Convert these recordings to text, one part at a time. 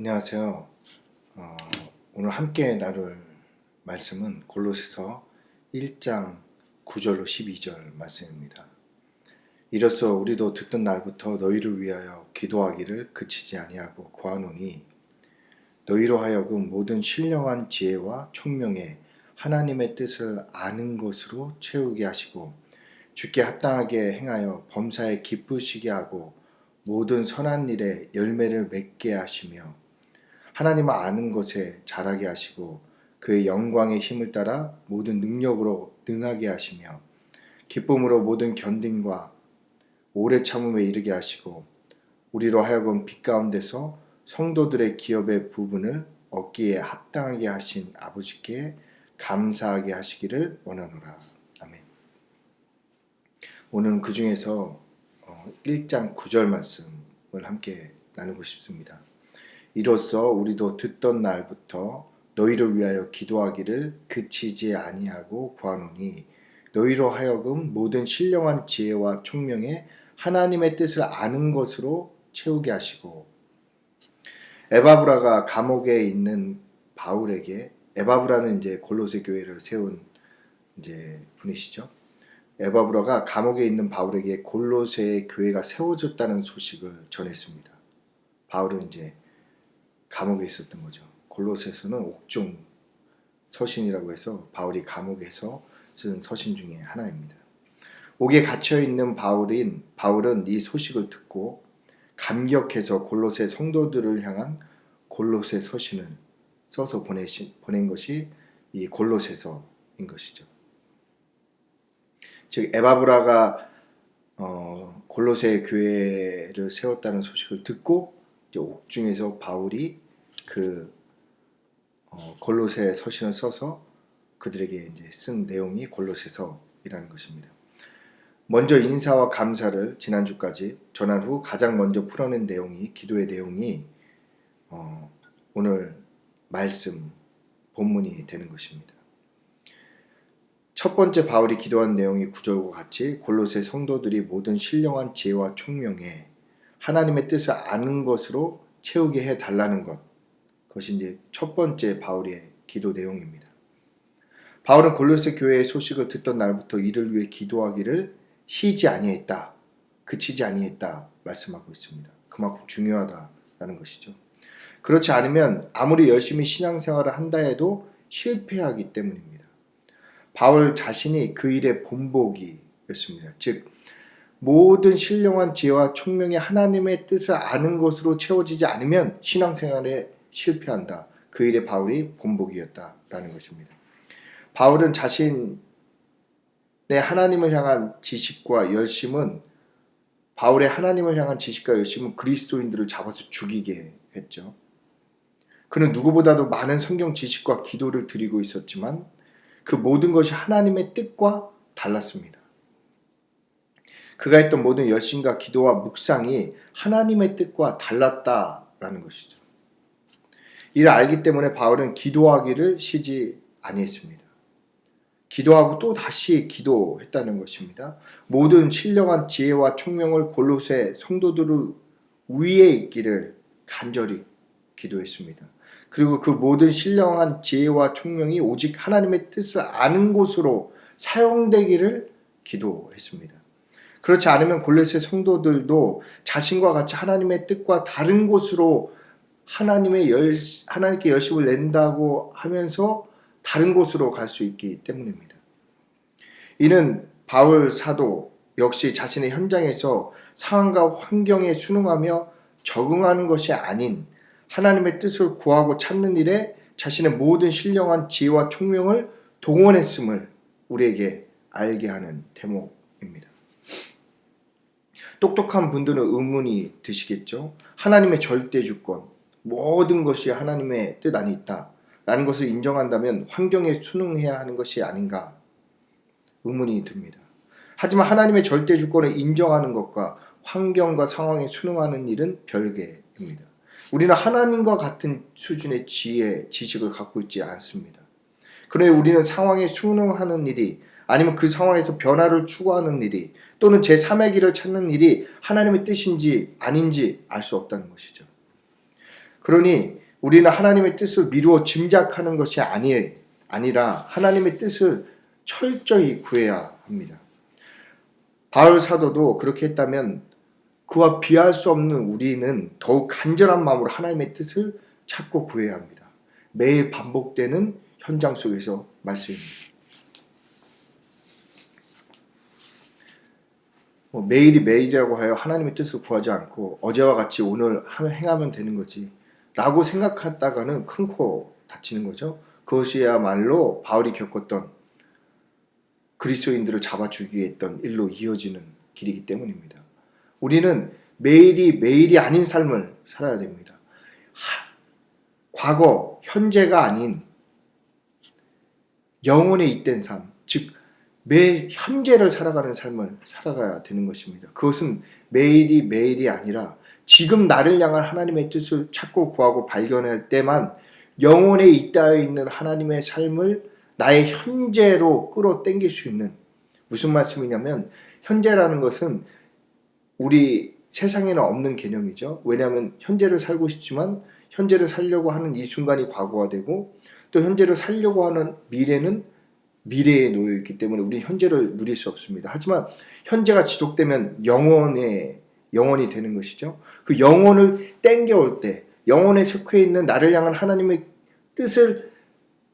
안녕하세요. 어, 오늘 함께 나눌 말씀은 골로새서 1장 9절로 12절 말씀입니다. 이로써 우리도 듣던 날부터 너희를 위하여 기도하기를 그치지 아니하고 구하노니 너희로 하여금 모든 신령한 지혜와 총명에 하나님의 뜻을 아는 것으로 채우게 하시고 주께 합당하게 행하여 범사에 기쁘시게 하고 모든 선한 일에 열매를 맺게 하시며 하나님을 아는 것에 자라게 하시고 그의 영광의 힘을 따라 모든 능력으로 능하게 하시며 기쁨으로 모든 견딘과 오래 참음에 이르게 하시고 우리로 하여금 빛 가운데서 성도들의 기업의 부분을 얻기에 합당하게 하신 아버지께 감사하게 하시기를 원하노라. 아멘. 오늘은 그 중에서 1장 9절 말씀을 함께 나누고 싶습니다. 이로써 우리도 듣던 날부터 너희를 위하여 기도하기를 그치지 아니하고 구하노니 너희로 하여금 모든 신령한 지혜와 총명에 하나님의 뜻을 아는 것으로 채우게 하시고 에바브라가 감옥에 있는 바울에게 에바브라는 이제 골로새 교회를 세운 이제 분이시죠. 에바브라가 감옥에 있는 바울에게 골로새 교회가 세워졌다는 소식을 전했습니다. 바울은 이제 감옥에 있었던 거죠. 골로새서는 옥중 서신이라고 해서 바울이 감옥에서 쓴 서신 중에 하나입니다. 옥에 갇혀 있는 바울인 바울은 이 소식을 듣고 감격해서 골로새 성도들을 향한 골로새 서신을 써서 보내신, 보낸 것이 이 골로새서인 것이죠. 즉 에바브라가 어, 골로새 교회를 세웠다는 소식을 듣고 옥중에서 바울이 그 어, 골로새 서신을 써서 그들에게 이제 쓴 내용이 골로새서이라는 것입니다. 먼저 인사와 감사를 지난주까지 전한 후 가장 먼저 풀어낸 내용이 기도의 내용이 어, 오늘 말씀 본문이 되는 것입니다. 첫 번째 바울이 기도한 내용이 구절과 같이 골로새 성도들이 모든 신령한 지혜와 총명에 하나님의 뜻을 아는 것으로 채우게 해 달라는 것. 그것이 이제 첫 번째 바울의 기도 내용입니다. 바울은 골로새 교회의 소식을 듣던 날부터 이를 위해 기도하기를 쉬지 아니했다. 그치지 아니했다 말씀하고 있습니다. 그만큼 중요하다라는 것이죠. 그렇지 않으면 아무리 열심히 신앙생활을 한다 해도 실패하기 때문입니다. 바울 자신이 그 일의 본보기였습니다. 즉 모든 신령한 지혜와 총명이 하나님의 뜻을 아는 것으로 채워지지 않으면 신앙생활에 실패한다. 그 일의 바울이 본보기였다라는 것입니다. 바울은 자신의 하나님을 향한 지식과 열심은 바울의 하나님을 향한 지식과 열심은 그리스도인들을 잡아서 죽이게 했죠. 그는 누구보다도 많은 성경 지식과 기도를 드리고 있었지만 그 모든 것이 하나님의 뜻과 달랐습니다. 그가 했던 모든 열심과 기도와 묵상이 하나님의 뜻과 달랐다라는 것이죠. 이를 알기 때문에 바울은 기도하기를 쉬지 아니했습니다. 기도하고 또 다시 기도했다는 것입니다. 모든 신령한 지혜와 총명을 골로새 성도들을 위에 있기를 간절히 기도했습니다. 그리고 그 모든 신령한 지혜와 총명이 오직 하나님의 뜻을 아는 곳으로 사용되기를 기도했습니다. 그렇지 않으면 골레세 성도들도 자신과 같이 하나님의 뜻과 다른 곳으로 하나님의 열, 하나님께 열심을 낸다고 하면서 다른 곳으로 갈 수 있기 때문입니다. 이는 바울 사도 역시 자신의 현장에서 상황과 환경에 순응하며 적응하는 것이 아닌 하나님의 뜻을 구하고 찾는 일에 자신의 모든 신령한 지혜와 총명을 동원했음을 우리에게 알게 하는 대목입니다. 똑똑한 분들은 의문이 드시겠죠. 하나님의 절대 주권, 모든 것이 하나님의 뜻 안에 있다. 라는 것을 인정한다면 환경에 순응해야 하는 것이 아닌가 의문이 듭니다. 하지만 하나님의 절대 주권을 인정하는 것과 환경과 상황에 순응하는 일은 별개입니다. 우리는 하나님과 같은 수준의 지혜, 지식을 갖고 있지 않습니다. 그러나 우리는 상황에 순응하는 일이 아니면 그 상황에서 변화를 추구하는 일이 또는 제3의 길을 찾는 일이 하나님의 뜻인지 아닌지 알 수 없다는 것이죠. 그러니 우리는 하나님의 뜻을 미루어 짐작하는 것이 아니, 아니라 하나님의 뜻을 철저히 구해야 합니다. 바울 사도도 그렇게 했다면 그와 비할 수 없는 우리는 더욱 간절한 마음으로 하나님의 뜻을 찾고 구해야 합니다. 매일 반복되는 현장 속에서 말씀입니다. 뭐 매일이 매일이라고 하여 하나님의 뜻을 구하지 않고 어제와 같이 오늘 행하면 되는 거지 라고 생각하다가는 큰 코 다치는 거죠. 그것이야말로 바울이 겪었던 그리스도인들을 잡아 죽이게 했던 일로 이어지는 길이기 때문입니다. 우리는 매일이 매일이 아닌 삶을 살아야 됩니다. 하, 과거, 현재가 아닌 영혼에 잇된 삶, 즉 매 현재를 살아가는 삶을 살아가야 되는 것입니다. 그것은 매일이 매일이 아니라 지금 나를 향한 하나님의 뜻을 찾고 구하고 발견할 때만 영혼에 있다 있는 하나님의 삶을 나의 현재로 끌어당길 수 있는 무슨 말씀이냐면 현재라는 것은 우리 세상에는 없는 개념이죠. 왜냐하면 현재를 살고 싶지만 현재를 살려고 하는 이 순간이 과거가 되고 또 현재를 살려고 하는 미래는 미래에 놓여 있기 때문에 우리 현재를 누릴 수 없습니다. 하지만 현재가 지속되면 영원의 영원이 되는 것이죠. 그 영혼을 땡겨올 때 영혼에 속해 있는 나를 향한 하나님의 뜻을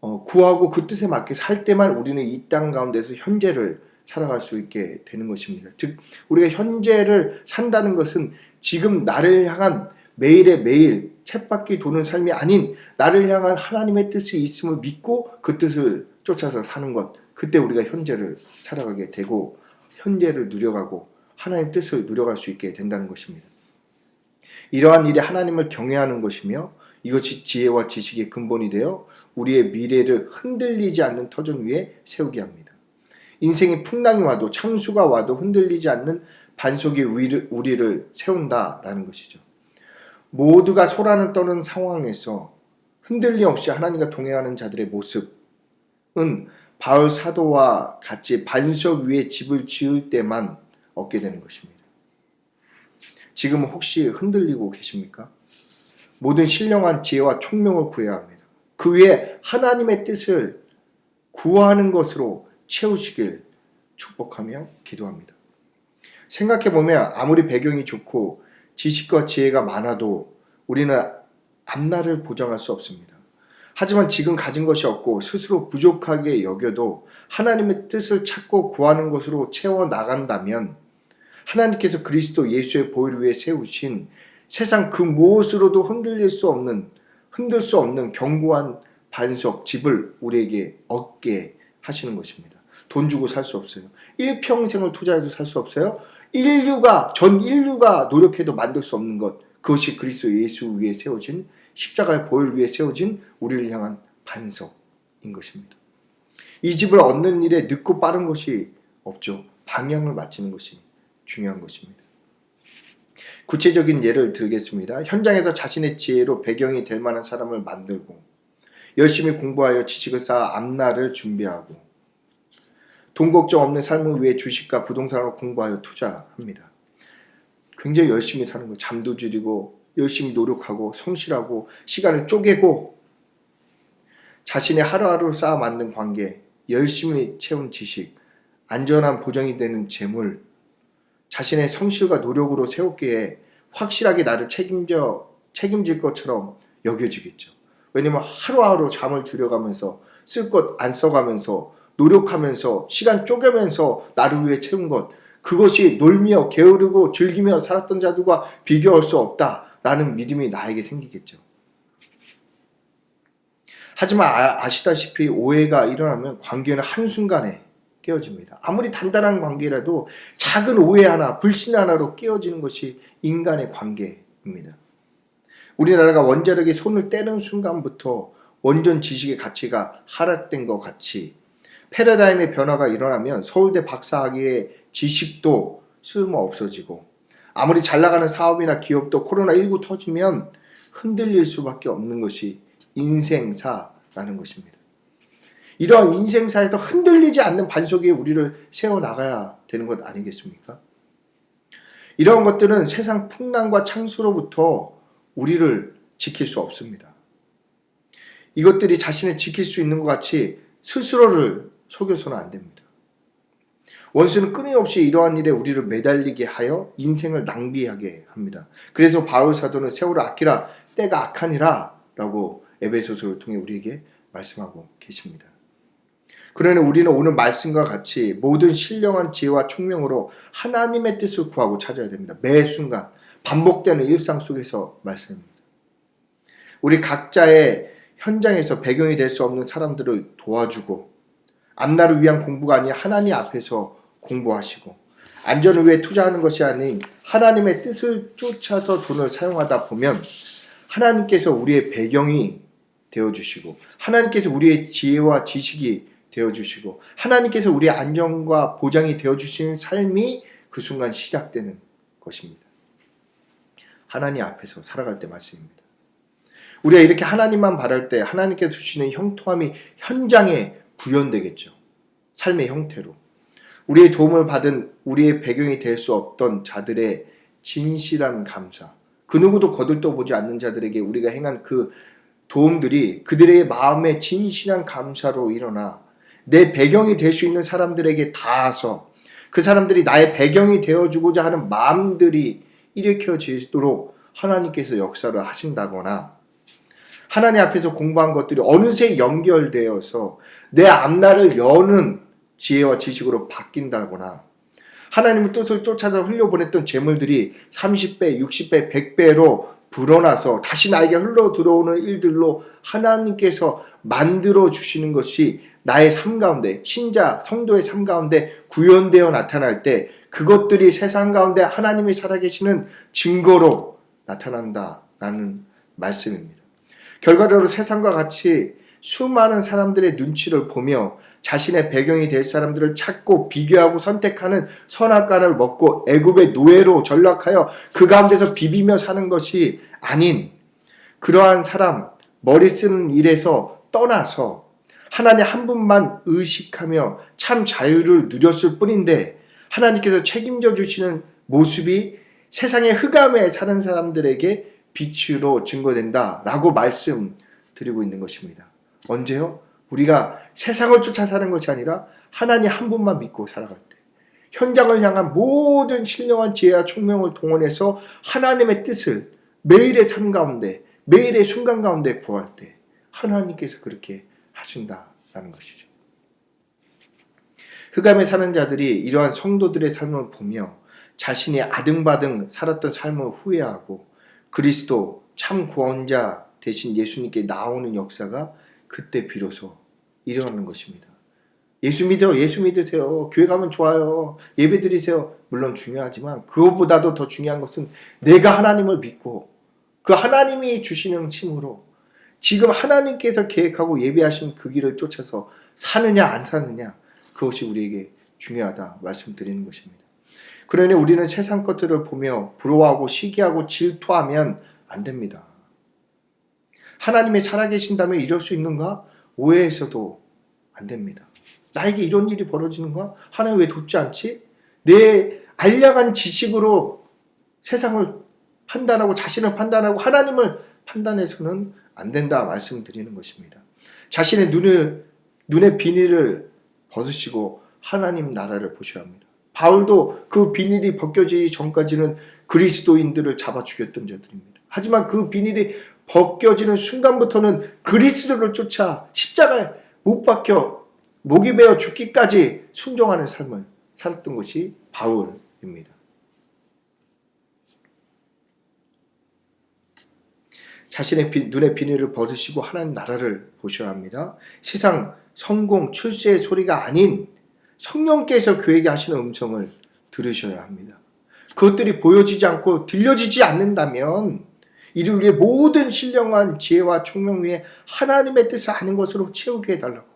어, 구하고 그 뜻에 맞게 살 때만 우리는 이 땅 가운데서 현재를 살아갈 수 있게 되는 것입니다. 즉 우리가 현재를 산다는 것은 지금 나를 향한 매일의 매일 쳇바퀴 도는 삶이 아닌 나를 향한 하나님의 뜻이 있음을 믿고 그 뜻을 쫓아서 사는 것. 그때 우리가 현재를 살아가게 되고 현재를 누려가고 하나님의 뜻을 누려갈 수 있게 된다는 것입니다. 이러한 일이 하나님을 경외하는 것이며 이것이 지혜와 지식의 근본이 되어 우리의 미래를 흔들리지 않는 터전 위에 세우게 합니다. 인생이 풍랑이 와도 창수가 와도 흔들리지 않는 반석이 우리를 세운다라는 것이죠. 모두가 소란을 떠는 상황에서 흔들림 없이 하나님과 동행하는 자들의 모습 은 바울 사도와 같이 반석 위에 집을 지을 때만 얻게 되는 것입니다. 지금 혹시 흔들리고 계십니까? 모든 신령한 지혜와 총명을 구해야 합니다. 그 위에 하나님의 뜻을 구하는 것으로 채우시길 축복하며 기도합니다. 생각해 보면 아무리 배경이 좋고 지식과 지혜가 많아도 우리는 앞날을 보장할 수 없습니다. 하지만 지금 가진 것이 없고 스스로 부족하게 여겨도 하나님의 뜻을 찾고 구하는 것으로 채워 나간다면 하나님께서 그리스도 예수의 보혈 위에 세우신 세상 그 무엇으로도 흔들릴 수 없는 흔들 수 없는 견고한 반석 집을 우리에게 얻게 하시는 것입니다. 돈 주고 살 수 없어요. 일평생을 투자해도 살 수 없어요. 인류가 전 인류가 노력해도 만들 수 없는 것 그것이 그리스도 예수 위에 세워진 십자가의 보혈 위에 세워진 우리를 향한 반석인 것입니다. 이 집을 얻는 일에 늦고 빠른 것이 없죠. 방향을 맞추는 것이 중요한 것입니다. 구체적인 예를 들겠습니다. 현장에서 자신의 지혜로 배경이 될 만한 사람을 만들고 열심히 공부하여 지식을 쌓아 앞날을 준비하고 돈 걱정 없는 삶을 위해 주식과 부동산을 공부하여 투자합니다. 굉장히 열심히 사는 거 잠도 줄이고 열심히 노력하고 성실하고 시간을 쪼개고 자신의 하루하루 쌓아 만든 관계 열심히 채운 지식 안전한 보장이 되는 재물 자신의 성실과 노력으로 세웠기에 확실하게 나를 책임져 책임질 것처럼 여겨지겠죠. 왜냐면 하루하루 잠을 줄여가면서 쓸 것 안 써가면서 노력하면서 시간 쪼개면서 나를 위해 채운 것 그것이 놀며 게으르고 즐기며 살았던 자들과 비교할 수 없다 라는 믿음이 나에게 생기겠죠. 하지만 아, 시다시피 오해가 일어나면 관계는 한순간에 깨어집니다. 아무리 단단한 관계라도 작은 오해 하나, 불신 하나로 깨어지는 것이 인간의 관계입니다. 우리나라가 원자력에 손을 떼는 순간부터 원전 지식의 가치가 하락된 것 같이 패러다임의 변화가 일어나면 서울대 박사학위의 지식도 쓸모 없어지고 아무리 잘 나가는 사업이나 기업도 코로나19 터지면 흔들릴 수밖에 없는 것이 인생사라는 것입니다. 이러한 인생사에서 흔들리지 않는 반석 위에 우리를 세워나가야 되는 것 아니겠습니까? 이러한 것들은 세상 풍랑과 창수로부터 우리를 지킬 수 없습니다. 이것들이 자신을 지킬 수 있는 것 같이 스스로를 속여서는 안 됩니다. 원수는 끊임없이 이러한 일에 우리를 매달리게 하여 인생을 낭비하게 합니다. 그래서 바울 사도는 세월을 아끼라 때가 악하니라 라고 에베소서를 통해 우리에게 말씀하고 계십니다. 그러니 우리는 오늘 말씀과 같이 모든 신령한 지혜와 총명으로 하나님의 뜻을 구하고 찾아야 됩니다. 매 순간 반복되는 일상 속에서 말씀입니다. 우리 각자의 현장에서 배경이 될 수 없는 사람들을 도와주고 앞날을 위한 공부가 아닌 하나님 앞에서 공부하시고 안전을 위해 투자하는 것이 아닌 하나님의 뜻을 쫓아서 돈을 사용하다 보면 하나님께서 우리의 배경이 되어 주시고 하나님께서 우리의 지혜와 지식이 되어 주시고 하나님께서 우리의 안정과 보장이 되어 주시는 삶이 그 순간 시작되는 것입니다. 하나님 앞에서 살아갈 때 말씀입니다. 우리가 이렇게 하나님만 바랄 때 하나님께서 주시는 형통함이 현장에 구현되겠죠. 삶의 형태로. 우리의 도움을 받은 우리의 배경이 될 수 없던 자들의 진실한 감사. 그 누구도 거들떠보지 않는 자들에게 우리가 행한 그 도움들이 그들의 마음의 진실한 감사로 일어나 내 배경이 될 수 있는 사람들에게 닿아서 그 사람들이 나의 배경이 되어주고자 하는 마음들이 일으켜지도록 하나님께서 역사를 하신다거나 하나님 앞에서 공부한 것들이 어느새 연결되어서 내 앞날을 여는 지혜와 지식으로 바뀐다거나 하나님의 뜻을 쫓아서 흘려보냈던 재물들이 30배, 60배, 100배로 불어나서 다시 나에게 흘러 들어오는 일들로 하나님께서 만들어 주시는 것이 나의 삶 가운데 신자 성도의 삶 가운데 구현되어 나타날 때 그것들이 세상 가운데 하나님이 살아계시는 증거로 나타난다라는 말씀입니다. 결과적으로 세상과 같이 수많은 사람들의 눈치를 보며 자신의 배경이 될 사람들을 찾고 비교하고 선택하는 선악과를 먹고 애굽의 노예로 전락하여 그 가운데서 비비며 사는 것이 아닌 그러한 사람 머리 쓰는 일에서 떠나서 하나님 한 분만 의식하며 참 자유를 누렸을 뿐인데 하나님께서 책임져 주시는 모습이 세상의 흑암에 사는 사람들에게 빛으로 증거된다라고 말씀드리고 있는 것입니다. 언제요? 우리가 세상을 쫓아 사는 것이 아니라 하나님 한 분만 믿고 살아갈 때 현장을 향한 모든 신령한 지혜와 총명을 동원해서 하나님의 뜻을 매일의 삶 가운데 매일의 순간 가운데 구할 때 하나님께서 그렇게 하신다라는 것이죠. 흑암에 사는 자들이 이러한 성도들의 삶을 보며 자신이 아등바등 살았던 삶을 후회하고 그리스도 참 구원자 대신 예수님께 나오는 역사가 그때 비로소 일어나는 것입니다. 예수 믿어, 예수 믿으세요. 교회 가면 좋아요. 예배 드리세요. 물론 중요하지만 그것보다도 더 중요한 것은 내가 하나님을 믿고 그 하나님이 주시는 힘으로 지금 하나님께서 계획하고 예배하신 그 길을 쫓아서 사느냐 안 사느냐 그것이 우리에게 중요하다 말씀드리는 것입니다. 그러니 우리는 세상 것들을 보며 부러워하고 시기하고 질투하면 안 됩니다. 하나님이 살아계신다면 이럴 수 있는가? 오해해서도 안 됩니다. 나에게 이런 일이 벌어지는가? 하나님 왜 돕지 않지? 내 알량한 지식으로 세상을 판단하고 자신을 판단하고 하나님을 판단해서는 안 된다 말씀드리는 것입니다. 자신의 눈을 눈의 비닐을 벗으시고 하나님 나라를 보셔야 합니다. 바울도 그 비닐이 벗겨지기 전까지는 그리스도인들을 잡아 죽였던 자들입니다. 하지만 그 비닐이 벗겨지는 순간부터는 그리스도를 쫓아 십자가에 못 박혀 목이 베어 죽기까지 순종하는 삶을 살았던 것이 바울입니다. 자신의 비, 눈의 비닐을 벗으시고 하나님 나라를 보셔야 합니다. 세상 성공, 출세의 소리가 아닌 성령께서 그에게 하시는 음성을 들으셔야 합니다. 그것들이 보여지지 않고 들려지지 않는다면 이를 위해 모든 신령한 지혜와 총명 위에 하나님의 뜻을 아는 것으로 채우게 해달라고.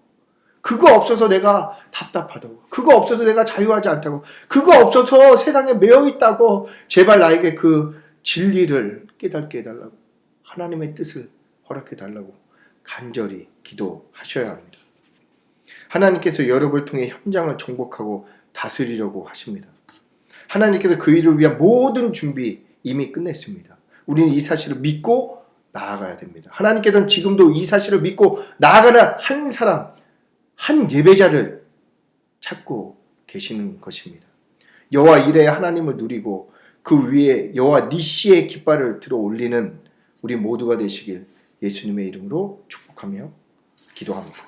그거 없어서 내가 답답하다고. 그거 없어서 내가 자유하지 않다고. 그거 없어서 세상에 매여 있다고. 제발 나에게 그 진리를 깨닫게 해달라고. 하나님의 뜻을 허락해 달라고 간절히 기도하셔야 합니다. 하나님께서 여러분을 통해 현장을 정복하고 다스리려고 하십니다. 하나님께서 그 일을 위한 모든 준비 이미 끝냈습니다. 우리는 이 사실을 믿고 나아가야 됩니다. 하나님께서는 지금도 이 사실을 믿고 나아가는 한 사람, 한 예배자를 찾고 계시는 것입니다. 여호와 이레의 하나님을 누리고 그 위에 여호와 니시의 깃발을 들어 올리는 우리 모두가 되시길 예수님의 이름으로 축복하며 기도합니다.